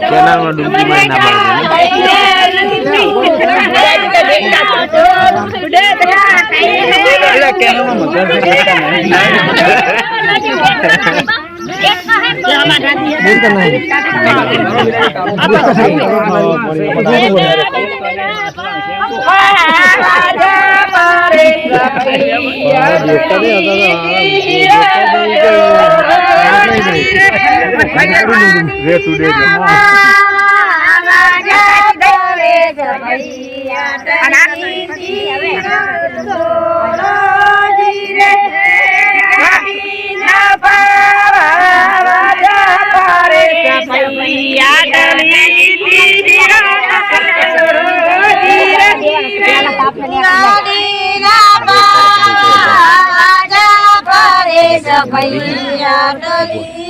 કેનાલમાં ડૂબકી મારી ના પાડે રે તું દે પૈયા ડોલી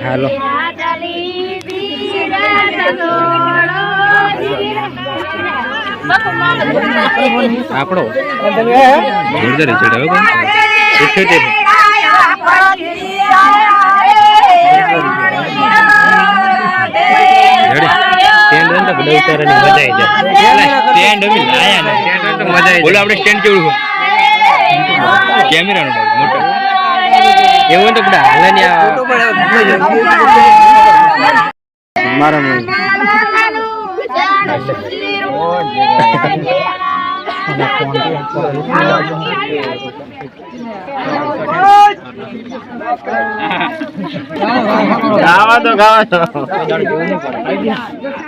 હાલો. આપણો. જોરદાર કોણ ઇઠ્યોતેર સ્ટેન્ડ હોય તો બધા ઉતારવાની મજા આવી જાય સ્ટેન્ડ અમે લાયા ને. સ્ટેન્ડ તો મજા આવી બોલો આપણે સ્ટેન્ડ કેવું કેમેરાનો મોટો. એવું તો બધા હાલની આ મારા ખાવા તો ખાવા દો